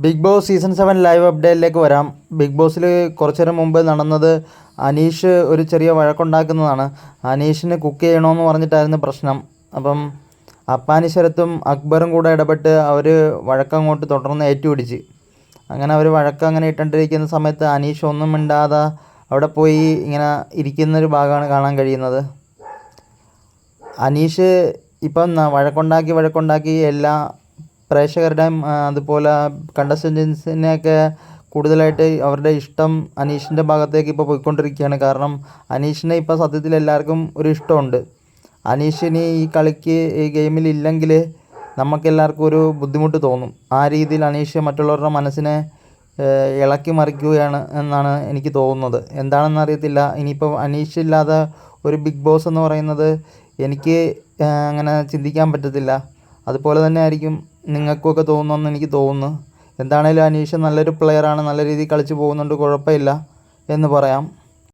Bigg Boss season seven live അപ്ഡേറ്റിലേക്ക് വരാം. Big ബോസിൽ കുറച്ചു നേരം മുമ്പ് നടന്നത് അനീഷ് ഒരു ചെറിയ വഴക്കുണ്ടാക്കുന്നതാണ്. അനീഷിന് കുക്ക് ചെയ്യണമെന്ന് പറഞ്ഞിട്ടായിരുന്നു പ്രശ്നം. അപ്പം അപ്പാനി ശരത്തും അക്ബറും കൂടെ ഇടപെട്ട് അവർ വഴക്കങ്ങോട്ട് തുടർന്ന് ഏറ്റുപിടിച്ച്. അങ്ങനെ അവർ വഴക്ക് അങ്ങനെ ഇട്ടുകൊണ്ടിരിക്കുന്ന സമയത്ത് അനീഷ് ഒന്നും മിണ്ടാതെ അവിടെ പോയി ഇങ്ങനെ ഇരിക്കുന്നൊരു ഭാഗമാണ് കാണാൻ കഴിയുന്നത്. അനീഷ് ഇപ്പം വഴക്കുണ്ടാക്കി വഴക്കുണ്ടാക്കി എല്ലാ പ്രേക്ഷകരുടെയും അതുപോലെ കണ്ടസ്റ്റൻസിനെയൊക്കെ കൂടുതലായിട്ട് അവരുടെ ഇഷ്ടം അനീഷിന്റെ ഭാഗത്തേക്ക് ഇപ്പോൾ പോയിക്കൊണ്ടിരിക്കുകയാണ്. കാരണം അനീഷിനെ ഇപ്പോൾ സത്യത്തിൽ എല്ലാവർക്കും ഒരു ഇഷ്ടമുണ്ട്. അനീഷിനി ഈ കളിക്ക് ഈ ഗെയിമിൽ ഇല്ലെങ്കിൽ നമുക്കെല്ലാവർക്കും ഒരു ബുദ്ധിമുട്ട് തോന്നും. ആ രീതിയിൽ അനീഷ് മറ്റുള്ളവരുടെ മനസ്സിനെ ഇളക്കി മറിക്കുകയാണ് എന്നാണ് എനിക്ക് തോന്നുന്നത്. എന്താണെന്ന് അറിയത്തില്ല. ഇനിയിപ്പോൾ അനീഷ് ഇല്ലാതെ ഒരു ബിഗ് ബോസ് എന്ന് പറയുന്നത് എനിക്ക് അങ്ങനെ ചിന്തിക്കാൻ പറ്റത്തില്ല. അതുപോലെ തന്നെ ആയിരിക്കും നിങ്ങൾക്കൊക്കെ തോന്നുമെന്ന് എനിക്ക് തോന്നുന്നു. എന്താണേലും അനീഷ് നല്ലൊരു പ്ലെയറാണ് നല്ല രീതിയിൽ കളിച്ച് പോകുന്നുണ്ട് കുഴപ്പമില്ല എന്ന് പറയാം.